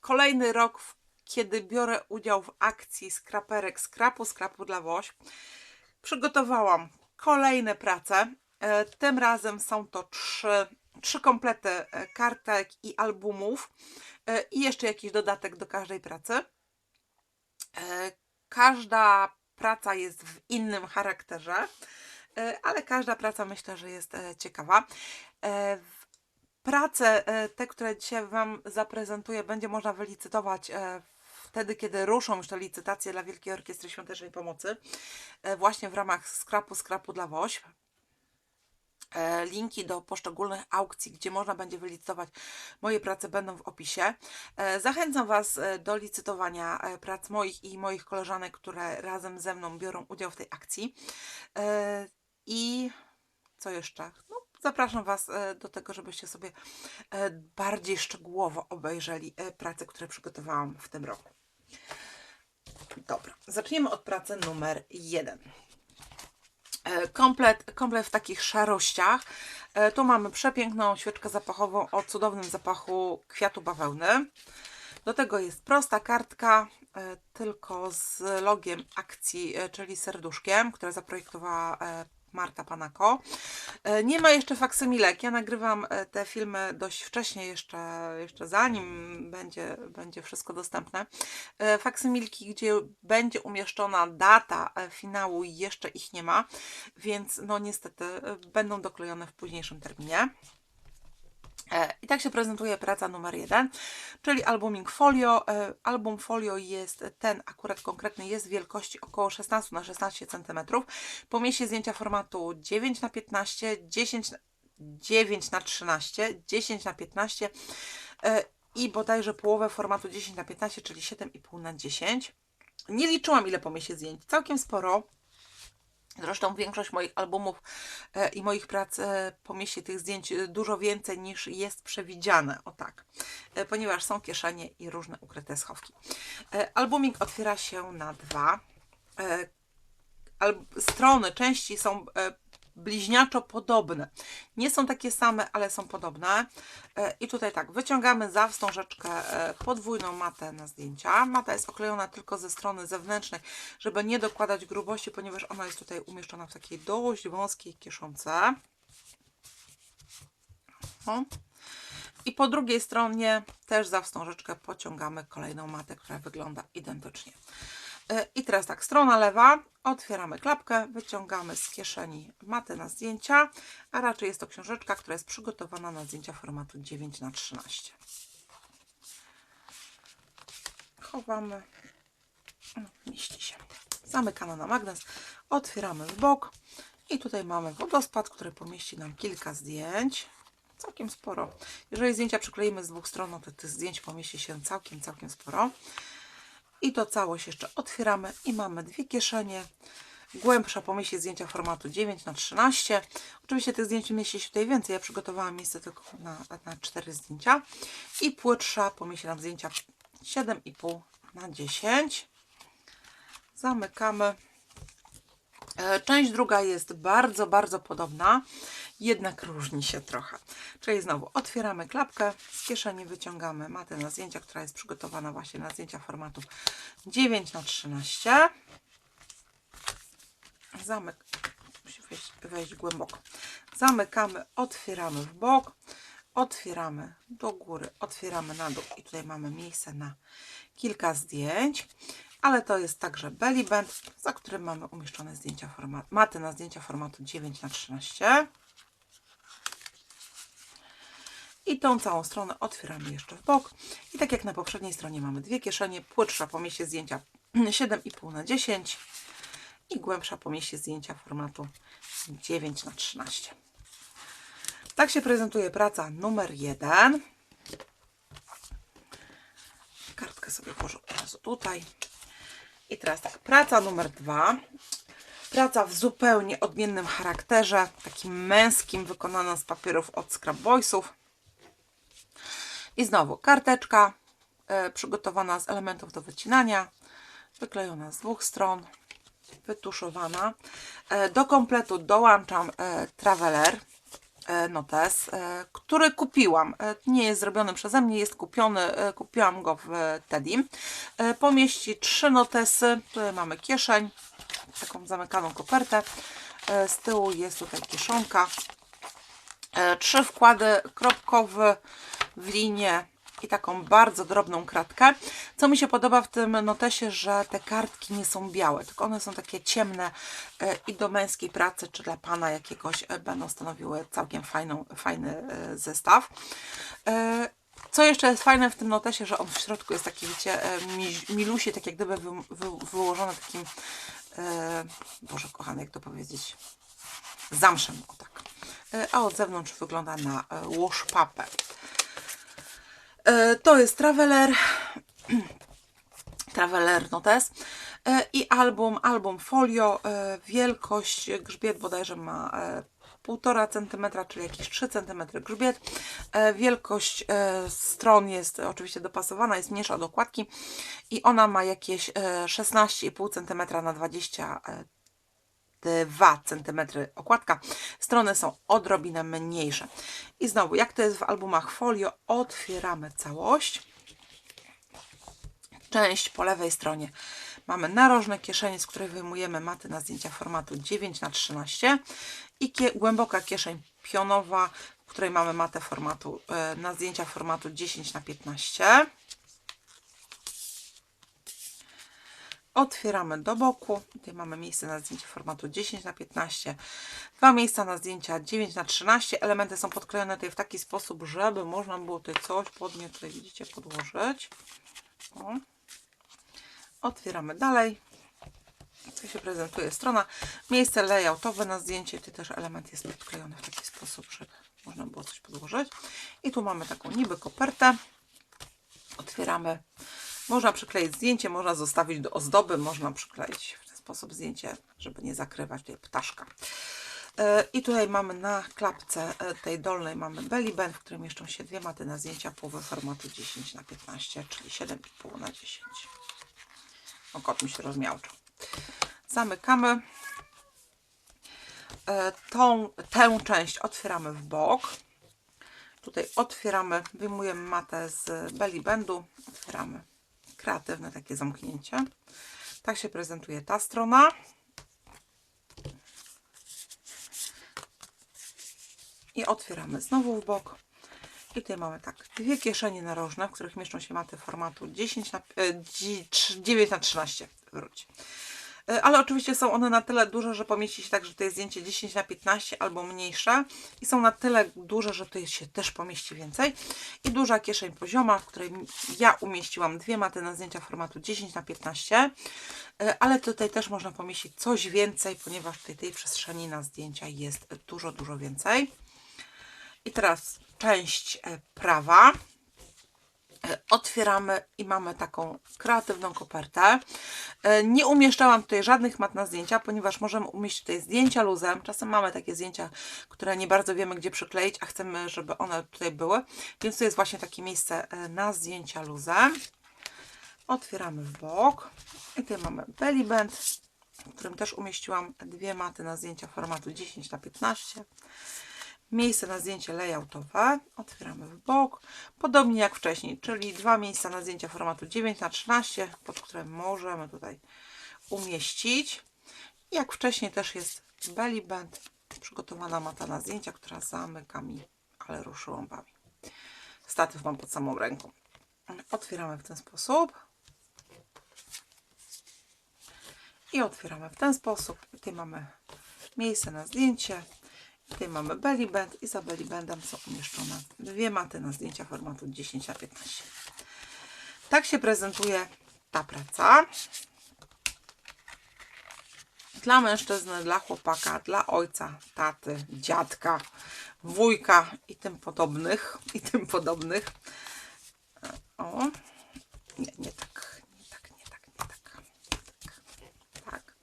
kolejny rok, kiedy biorę udział w akcji skraperek skrapu, skrapu dla Woś. Przygotowałam kolejne prace. E, Tym razem są to trzy, trzy komplety e, kartek i albumów e, i jeszcze jakiś dodatek do każdej pracy. Każda praca jest w innym charakterze, ale każda praca myślę, że jest ciekawa. Prace, e, te, które dzisiaj Wam zaprezentuję, będzie można wylicytować e, wtedy, kiedy ruszą już te licytacje dla Wielkiej Orkiestry Świątecznej Pomocy, e, właśnie w ramach skrapu, skrapu dla WOŚP. Linki do poszczególnych aukcji, gdzie można będzie wylicytować moje prace, będą w opisie. Zachęcam Was do licytowania prac moich i moich koleżanek, które razem ze mną biorą udział w tej akcji. I co jeszcze? Zapraszam Was e, do tego, żebyście sobie e, bardziej szczegółowo obejrzeli e, prace, które przygotowałam w tym roku. Dobra, zaczniemy od pracy numer jeden. Komplet, komplet w takich szarościach. Tu mamy przepiękną świeczkę zapachową o cudownym zapachu kwiatu bawełny. Do tego jest prosta kartka, tylko z logiem akcji, czyli serduszkiem, które zaprojektowała Marta Panako. E, Nie ma jeszcze faksymilek. Ja nagrywam e, te filmy dość wcześnie, jeszcze, jeszcze zanim będzie, będzie wszystko dostępne. E, Faksymilki, gdzie będzie umieszczona data finału, jeszcze ich nie ma, więc no niestety będą doklejone w późniejszym terminie. E, I tak się prezentuje praca numer jeden, czyli albuming folio. E, Album folio jest ten akurat konkretny, jest wielkości około 16 na 16 cm. Pomieści zdjęcia formatu 9 na 15, 10 na 9 na 13, 10 na 15 e, i bodajże połowę formatu 10 na 15, czyli 7,5 na 10. Nie liczyłam ile pomieści zdjęć, całkiem sporo. Zresztą większość moich albumów e, i moich prac e, pomieści tych zdjęć e, dużo więcej niż jest przewidziane. O tak. Ponieważ są kieszenie i różne ukryte schowki. Albumik otwiera się na dwa. Strony, części są bliźniaczo podobne. Nie są takie same, ale są podobne. E, I tutaj tak, wyciągamy za wstążeczkę e, podwójną matę na zdjęcia. Mata jest oklejona tylko ze strony zewnętrznej, żeby nie dokładać grubości, ponieważ ona jest tutaj umieszczona w takiej dość wąskiej kieszonce. O. I po drugiej stronie też za wstążeczkę pociągamy kolejną matę, która wygląda identycznie. E, I teraz tak, strona lewa, otwieramy klapkę, wyciągamy z kieszeni matę na zdjęcia, a raczej jest to książeczka, która jest przygotowana na zdjęcia formatu 9 na 13 Chowamy, no, mieści się. Zamykamy na magnes, otwieramy w bok i tutaj mamy wodospad, który pomieści nam kilka zdjęć. Całkiem sporo. Jeżeli zdjęcia przykleimy z dwóch stron, no to tych zdjęć pomieści się całkiem, całkiem sporo. I to całość jeszcze otwieramy i mamy dwie kieszenie. Głębsza pomieści zdjęcia formatu 9 na 13 Oczywiście tych zdjęć mieści się tutaj więcej. Ja przygotowałam miejsce tylko na, na 4 zdjęcia. I płytsza pomieści nam zdjęcia 7,5 na 10 Zamykamy. E, Część druga jest bardzo, bardzo podobna, jednak różni się trochę. Czyli znowu otwieramy klapkę, z kieszeni wyciągamy matę na zdjęcia, która jest przygotowana właśnie na zdjęcia formatu 9 na 13 Zamyk. Musi wejść, wejść głęboko. Zamykamy, otwieramy w bok, otwieramy do góry, otwieramy na dół i tutaj mamy miejsce na kilka zdjęć ale to jest także belly band, za którym mamy umieszczone zdjęcia format, maty na zdjęcia formatu 9 na 13 i tą całą stronę otwieramy jeszcze w bok. I tak jak na poprzedniej stronie mamy dwie kieszenie, płytsza pomieści zdjęcia 7,5 na 10 i głębsza pomieści zdjęcia formatu 9 na 13 tak się prezentuje praca numer 1 kartkę sobie położę od razu tutaj. I teraz tak, praca numer dwa. Praca w zupełnie odmiennym charakterze, takim męskim, wykonana z papierów od Scrap Boysów. I znowu karteczka e, przygotowana z elementów do wycinania, wyklejona z dwóch stron, wytuszowana. E, do kompletu dołączam e, traveler notes, który kupiłam. Nie jest zrobiony przeze mnie, jest kupiony, kupiłam go w Teddy. Pomieści trzy notesy. Tutaj mamy kieszeń, taką zamykaną kopertę. Z tyłu jest tutaj kieszonka. Trzy wkłady kropkowy w linię i taką bardzo drobną kratkę. Co mi się podoba w tym notesie, że te kartki nie są białe, tylko one są takie ciemne e, i do męskiej pracy, czy dla pana jakiegoś e, będą stanowiły całkiem fajną, fajny e, zestaw. Co jeszcze jest fajne w tym notesie, że on w środku jest taki, wiecie, mi- milusie, tak jak gdyby wy, wy, wyłożony takim, Boże kochany, jak to powiedzieć, zamszem, o tak. A od zewnątrz wygląda na e, łoszpapę. E, To jest Traveler, Traveler Notes e, i album, album folio, e, wielkość grzbiet bodajże ma e, 1,5 cm, czyli jakieś 3 cm grzbiet. Wielkość stron jest oczywiście dopasowana, jest mniejsza od okładki i ona ma jakieś e, 16,5 cm na 20 e, 2 cm okładka. Strony są odrobinę mniejsze. I znowu, jak to jest w albumach folio, otwieramy całość. Część po lewej stronie mamy narożne kieszenie, z której wyjmujemy maty na zdjęcia formatu 9 na 13 i kie głęboka kieszeń pionowa, w której mamy matę formatu e, na zdjęcia formatu 10 na 15. Otwieramy do boku. Tutaj mamy miejsce na zdjęcie formatu 10 na 15 Dwa miejsca na zdjęcia 9 na 13 Elementy są podklejone tutaj w taki sposób, żeby można było tutaj coś pod nie, tutaj widzicie, podłożyć. O. Otwieramy dalej. Tak się prezentuje strona. Miejsce layoutowe na zdjęcie. Tutaj też element jest podklejony w taki sposób, żeby można było coś podłożyć. I tu mamy taką niby kopertę. Otwieramy. Można przykleić zdjęcie, można zostawić do ozdoby, można przykleić w ten sposób zdjęcie, żeby nie zakrywać tutaj ptaszka. E, I tutaj mamy na klapce e, tej dolnej mamy belly band, w którym mieszczą się dwie maty na zdjęcia połowy formatu 10 na 15 czyli 7,5 na 10 O, kot mi się rozmiałczył. Zamykamy. E, Tą, tę część otwieramy w bok. Tutaj otwieramy, wyjmujemy matę z belly bandu, otwieramy kreatywne takie zamknięcie. Tak się prezentuje ta strona. I otwieramy znowu w bok. I tutaj mamy tak, dwie kieszenie narożne, w których mieszczą się maty formatu 10 na, e, dzi- trz- 9 na 13 wróć. E, Ale oczywiście są one na tyle duże, że pomieści się tak, że to jest zdjęcie 10 na 15 albo mniejsze. I są na tyle duże, że tutaj się też pomieści więcej. I duża kieszeń pozioma, w której ja umieściłam dwie maty na zdjęcia formatu 10 na 15 E, ale tutaj też można pomieścić coś więcej, ponieważ tutaj tej przestrzeni na zdjęcia jest dużo, dużo więcej. I teraz część e, prawa. E, Otwieramy i mamy taką kreatywną kopertę. E, Nie umieszczałam tutaj żadnych mat na zdjęcia, ponieważ możemy umieścić tutaj zdjęcia luzem. Czasem mamy takie zdjęcia, które nie bardzo wiemy, gdzie przykleić, a chcemy, żeby one tutaj były. Więc to jest właśnie takie miejsce e, na zdjęcia luzem. Otwieramy w bok. I tutaj mamy belly band, w którym też umieściłam dwie maty na zdjęcia formatu 10 na 15 Miejsce na zdjęcie layoutowe. Otwieramy w bok. Podobnie jak wcześniej, czyli dwa miejsca na zdjęcia formatu 9 na 13 pod które możemy tutaj umieścić. Jak wcześniej też jest belly band, przygotowana mata na zdjęcia, która zamyka mi, ale ruszy łąbami. Statyw mam pod samą ręką. Otwieramy w ten sposób. I otwieramy w ten sposób. Tutaj mamy miejsce na zdjęcie. Tutaj mamy belly band i za belly bandem są umieszczone dwie maty na zdjęcia formatu 10 na 15 Tak się prezentuje ta praca. Dla mężczyzny, dla chłopaka, dla ojca, taty, dziadka, wujka i tym podobnych. I tym podobnych. O, nie, nie tak, nie tak, nie tak, nie tak. Tak. tak.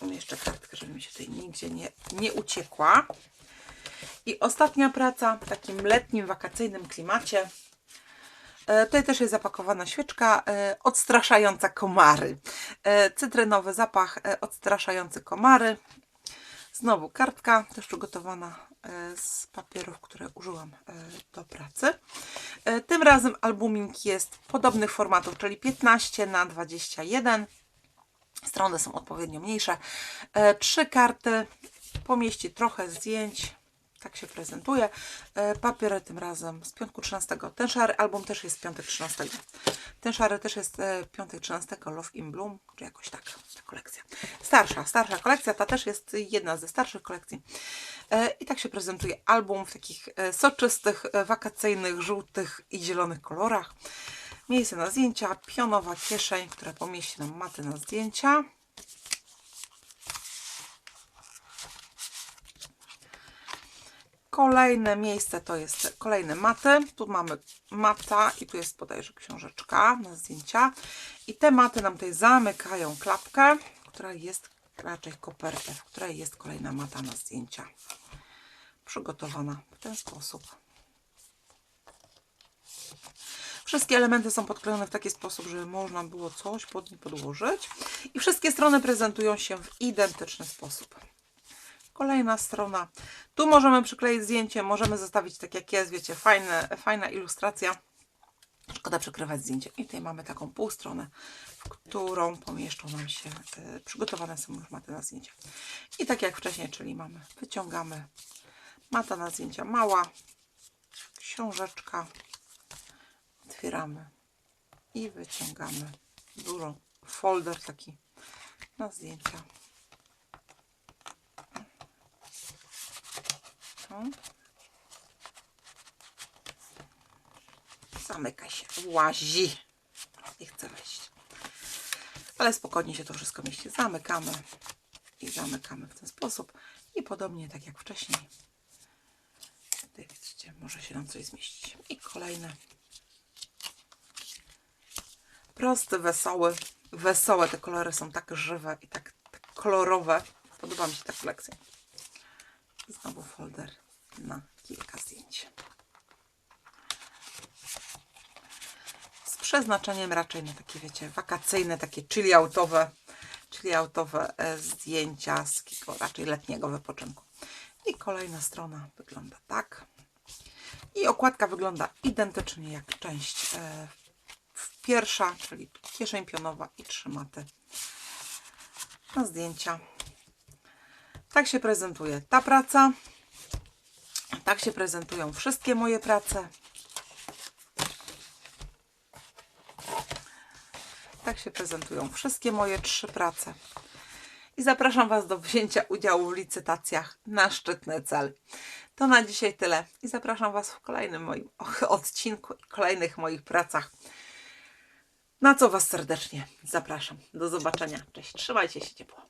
Umieszczę kartkę, żeby mi się tutaj nigdzie nie, nie uciekła. I ostatnia praca w takim letnim, wakacyjnym klimacie. E, Tutaj też jest zapakowana świeczka e, odstraszająca komary. E, Cytrynowy zapach odstraszający komary. Znowu kartka, też przygotowana z papierów, które użyłam do pracy. Tym razem albumik jest podobnych formatów, czyli 15 na 21 Strony są odpowiednio mniejsze. E, Trzy karty pomieści trochę zdjęć. Tak się prezentuje. E, Papiery tym razem z piątku 13. Ten szary album też jest z piątek 13. Ten szary też jest e, piątek 13. Love in Bloom, czy jakoś tak ta kolekcja. Starsza, starsza kolekcja. Ta też jest jedna ze starszych kolekcji. I tak się prezentuje album w takich soczystych, wakacyjnych, żółtych i zielonych kolorach. Miejsce na zdjęcia, pionowa kieszeń, która pomieści nam maty na zdjęcia. Kolejne miejsce to jest kolejne maty. Tu mamy mata i tu jest bodajże książeczka na zdjęcia. I te maty nam tutaj zamykają klapkę, która jest raczej kopertę, w której jest kolejna mata na zdjęcia. Przygotowana w ten sposób. Wszystkie elementy są podklejone w taki sposób, żeby można było coś pod nie podłożyć. I wszystkie strony prezentują się w identyczny sposób. Kolejna strona. Tu możemy przykleić zdjęcie, możemy zostawić tak jak jest, wiecie, fajne, fajna ilustracja. Szkoda przykrywać zdjęcie. I tutaj mamy taką półstronę, w którą pomieszczą nam się, y, przygotowane są już maty na zdjęcia. I tak jak wcześniej, czyli mamy, wyciągamy mata na zdjęcia mała, książeczka, otwieramy i wyciągamy dużo folder taki na zdjęcia. O. Zamyka się, łazi. Nie chce wejść. Ale spokojnie się to wszystko mieści. Zamykamy i zamykamy w ten sposób. I podobnie tak jak wcześniej. Tutaj widzicie, może się nam coś zmieścić. I kolejne. Prosty, wesoły. Wesołe te kolory są tak żywe i tak, tak kolorowe. Podoba mi się ta kolekcja. Znowu folder na kilka zdjęć. Z przeznaczeniem raczej na takie, wiecie, wakacyjne, takie chilli outowe, chilli outowe e, zdjęcia z takiego raczej letniego wypoczynku. I kolejna strona wygląda tak. I okładka wygląda identycznie jak część e, pierwsza, czyli kieszeń pionowa i trzy maty na zdjęcia. Tak się prezentuje ta praca. Tak się prezentują wszystkie moje prace. Tak się prezentują wszystkie moje trzy prace. I zapraszam Was do wzięcia udziału w licytacjach na szczytny cel. To na dzisiaj tyle. I zapraszam Was w kolejnym moim odcinku i kolejnych moich pracach. Na co Was serdecznie zapraszam. Do zobaczenia. Cześć. Trzymajcie się ciepło.